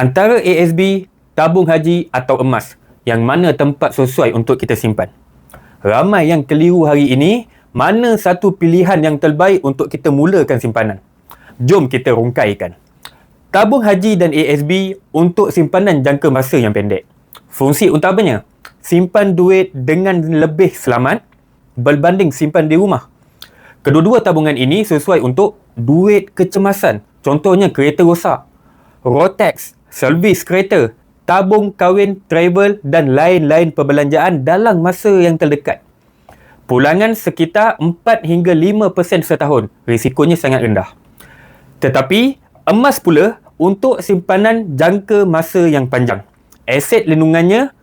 Antara ASB, tabung haji atau emas, yang mana tempat sesuai untuk kita simpan? Ramai yang keliru hari ini, mana satu pilihan yang terbaik untuk kita mulakan simpanan? Jom kita rungkaikan. Tabung haji dan ASB untuk simpanan jangka masa yang pendek. Fungsi utamanya, simpan duit dengan lebih selamat berbanding simpan di rumah. Kedua-dua tabungan ini sesuai untuk duit kecemasan. Contohnya kereta rosak, Rotex, servis kereta, tabung kahwin, travel dan lain-lain perbelanjaan dalam masa yang terdekat. Pulangan sekitar 4 hingga 5% setahun. Risikonya sangat rendah. Tetapi emas pula untuk simpanan jangka masa yang panjang. Aset lindungannya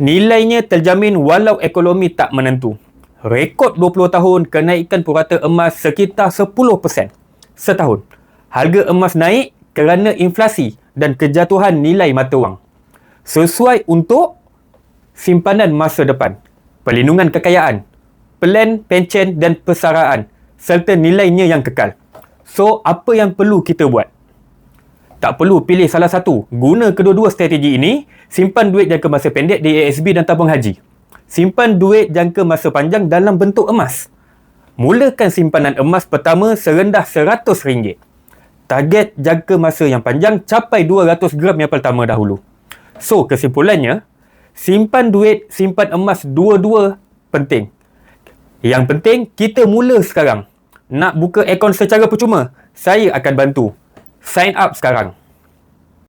nilainya terjamin walau ekonomi tak menentu. Rekod 20 tahun kenaikan purata emas sekitar 10% setahun. Harga emas naik kerana inflasi dan kejatuhan nilai mata wang. Sesuai untuk simpanan masa depan, perlindungan kekayaan, plan pencen dan persaraan serta nilainya yang kekal. So, apa yang perlu kita buat? Tak perlu pilih salah satu. Guna kedua-dua strategi ini, simpan duit jangka masa pendek di ASB dan tabung haji. Simpan duit jangka masa panjang dalam bentuk emas. Mulakan simpanan emas pertama serendah RM100 target jangka masa yang panjang capai 200 gram yang pertama dahulu. So, kesimpulannya, simpan duit, simpan emas dua-dua penting. Yang penting, kita mula sekarang. Nak buka akaun secara percuma? Saya akan bantu. Sign up sekarang.